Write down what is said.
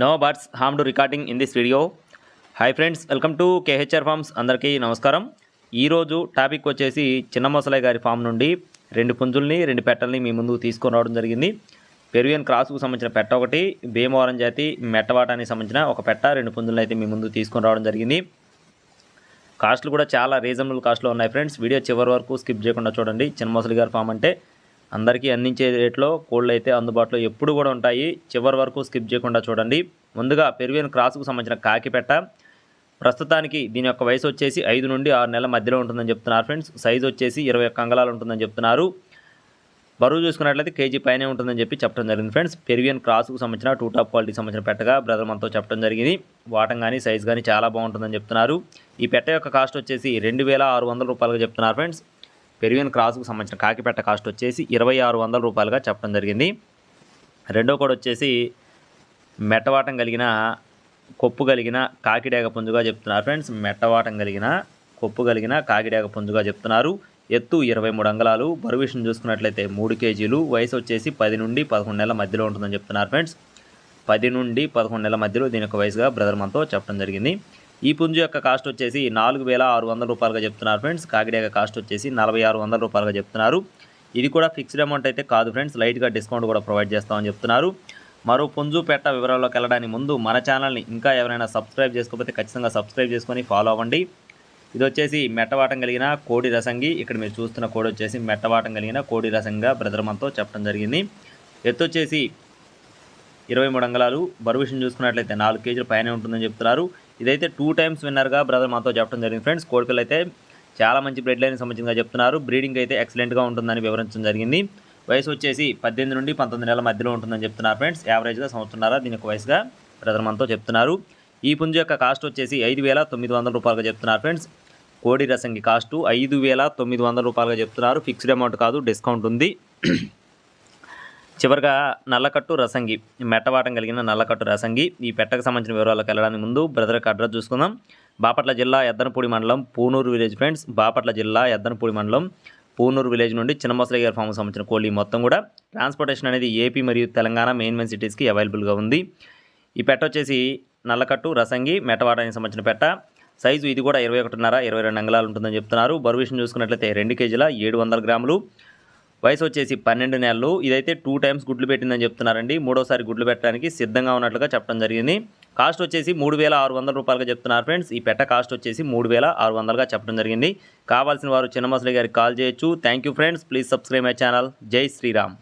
No birds harm to recording in this video hi friends welcome to KHR farms అందరికీ నమస్కారం. ఈరోజు topic వచ్చేసి చిన్న మొసలయ్య గారి ఫామ్ నుండి రెండు పుంజుల్ని రెండు పెట్టల్ని మీ ముందు తీసుకొని రావడం జరిగింది. పెరువియన్ క్రాస్కు సంబంధించిన పెట్ట ఒకటి భీమవరం జాతి మెట్టవాటానికి సంబంధించిన ఒక పెట్ట రెండు పుంజులను అయితే మీ ముందు తీసుకొని రావడం జరిగింది. కాస్ట్లు కూడా చాలా రీజనబుల్ కాస్ట్లో ఉన్నాయి ఫ్రెండ్స్ వీడియో చివరి వరకు స్కిప్ చేయకుండా చూడండి. చిన్న మొసలి గారి ఫామ్ అంటే అందరికీ అందించే రేట్లో కోళ్ళు అయితే అందుబాటులో ఎప్పుడు కూడా ఉంటాయి. చివరి వరకు స్కిప్ చేయకుండా చూడండి. ముందుగా పెరువియన్ క్రాస్కు సంబంధించిన కాకిపెట్ట. ప్రస్తుతానికి దీని యొక్క వయసు వచ్చేసి ఐదు నుండి ఆరు నెలల మధ్యలో ఉంటుందని చెప్తున్నారు ఫ్రెండ్స్. సైజు వచ్చేసి ఇరవై ఒక్క అంగళాలు ఉంటుందని చెప్తున్నారు. బరువు చూసుకున్నట్లయితే కేజీ పైనే ఉంటుందని చెప్పి చెప్పడం జరిగింది ఫ్రెండ్స్. పెరివియన్ క్రాస్కు సంబంధించిన టూ టాప్ క్వాలిటీకి సంబంధించిన పెట్టగా బ్రదర్ మనతో చెప్పడం జరిగింది. వాటం కానీ సైజ్ కానీ చాలా బాగుంటుందని చెప్తున్నారు. ఈ పెట్ట యొక్క కాస్ట్ వచ్చేసి రెండు వేల ఆరు వందల రూపాయలుగా చెప్తున్నారు ఫ్రెండ్స్. పెరివియన్ క్రాస్కు సంబంధించిన కాకిపెట్ట కాస్ట్ వచ్చేసి ఇరవై ఆరు వందల రూపాయలుగా చెప్పడం జరిగింది. రెండో కూడా వచ్చేసి మెట్టవాటం కలిగిన కొప్పు కలిగిన కాకిడేగ పుంజుగా చెప్తున్నారు ఫ్రెండ్స్. మెట్టవాటం కలిగిన కొప్పు కలిగిన కాకిడేగ పుంజుగా చెప్తున్నారు. ఎత్తు ఇరవై మూడు అంగళాలు బరువు విషయం చూసుకున్నట్లయితే మూడు కేజీలు వయసు వచ్చేసి పది నుండి పదకొండు నెలల మధ్యలో ఉంటుందని చెప్తున్నారు ఫ్రెండ్స్. పది నుండి పదకొండు నెలల మధ్యలో దీని యొక్క వయసుగా బ్రదర్ మనతో చెప్పడం జరిగింది. ఈ పుంజు యొక్క కాస్ట్ వచ్చేసి నాలుగు వేల ఆరు వందల రూపాయలుగా చెప్తున్నారు ఫ్రెండ్స్. కాకిడేగ కాస్ట్ వచ్చేసి నలభై ఆరు వందల రూపాయలుగా చెప్తున్నారు. ఇది కూడా ఫిక్స్డ్ అమౌంట్ అయితే కాదు ఫ్రెండ్స్. లైట్గా డిస్కౌంట్ కూడా ప్రొవైడ్ చేస్తామని చెప్తున్నారు. మరో పుంజు పెట్ట వివరాల్లోకి వెళ్ళడానికి ముందు మన ఛానల్ని ఇంకా ఎవరైనా సబ్స్క్రైబ్ చేసుకోకపోతే ఖచ్చితంగా సబ్స్క్రైబ్ చేసుకొని ఫాలో అవ్వండి. ఇది వచ్చేసి మెట్టవాటం కలిగిన కోడి రసంగి. ఇక్కడ మీరు చూస్తున్న కోడి వచ్చేసి మెట్టవాటం కలిగిన కోడి రసంగా బ్రదర్మంతో చెప్పడం జరిగింది. ఎత్తు వచ్చేసి ఇరవై మూడు అంగళాలు. బరువు విషయం చూసుకున్నట్లయితే నాలుగు కేజీల పైన ఉంటుందని చెప్తున్నారు. ఇదైతే టూ టైమ్స్ విన్నర్గా బ్రదర్ మాతో చెప్పడం జరిగింది. ఫ్రెండ్స్ కోడిపిల్ల అయితే చాలా మంచి బ్రెడ్ లైన్ సంబంధించినగా చెప్తున్నారు. బ్రీడింగ్ అయితే ఎక్సలెంట్గా ఉంటుందని వివరించడం జరిగింది. వయసు వచ్చేసి పద్దెనిమిది నుండి పంతొమ్మిది నెలల మధ్యలో ఉంటుందని చెప్తున్నారు ఫ్రెండ్స్ యావరేజ్గా సంవత్సరాల దీని యొక్క వయసుగా బ్రదర్ మనతో చెప్తున్నారు. ఈ పుంజు యొక్క కాస్ట్ వచ్చేసి ఐదు వేల తొమ్మిది వందల రూపాయలుగా చెప్తున్నారు ఫ్రెండ్స్ కోడి రసంగి కాస్టు ఐదు వేల తొమ్మిది వందల రూపాయలుగా చెప్తున్నారు. ఫిక్స్డ్ అమౌంట్ కాదు డిస్కౌంట్ ఉంది. చివరిగా నల్లకట్టు రసంగి మెట్టవాటం కలిగిన నల్లకట్టు రసంగి ఈ పెట్టకు సంబంధించిన వివరాలకు వెళ్ళడానికి ముందు బ్రదర్ యొక్క అడ్రస్ చూసుకుందాం. బాపట్ల జిల్లా ఎద్దనపూడి మండలం పూనూరు విలేజ్ ఫ్రెండ్స్ బాపట్ల జిల్లా ఎద్దనపూడి మండలం పూనూరు విలేజ్ నుండి చిన్నమసలయ్య గారి ఫామ్కి సంబంధించిన కోళ్ళి మొత్తం కూడా ట్రాన్స్పోర్టేషన్ అనేది ఏపీ మరియు తెలంగాణ మెయిన్ మెయిన్ సిటీస్కి అవైలబుల్గా ఉంది. ఈ పెట్ట వచ్చేసి నల్లకట్టు రసంగి మెటవాటానికి సంబంధించిన పెట్ట. సైజు ఇది కూడా ఇరవై ఒకటిన్నర ఇరవై రెండు అంగళాలు ఉంటుందని చెప్తున్నారు. బరువు విషయం చూసుకున్నట్లయితే రెండు కేజీల ఏడు వందల గ్రాములు. వయసు వచ్చేసి పన్నెండు నెలలు. ఇదైతే టూ టైమ్స్ గుడ్లు పెట్టిందని చెప్తున్నారండి. మూడోసారి గుడ్లు పెట్టడానికి సిద్ధంగా ఉన్నట్లుగా చెప్పడం జరిగింది. కాస్ట్ వచ్చేసి మూడు వేల ఆరు వందల రూపాయలుగా చెప్తున్నారు ఫ్రెండ్స్. ఈ పెట్ట కాస్ట్ వచ్చేసి మూడు వేల ఆరు వందలుగా చెప్పడం జరిగింది. కావాల్సిన వారు చిన్నమసలి గారికి కాల్ చేయొచ్చు. Thank you friends. Please subscribe my channel. జై శ్రీరామ్.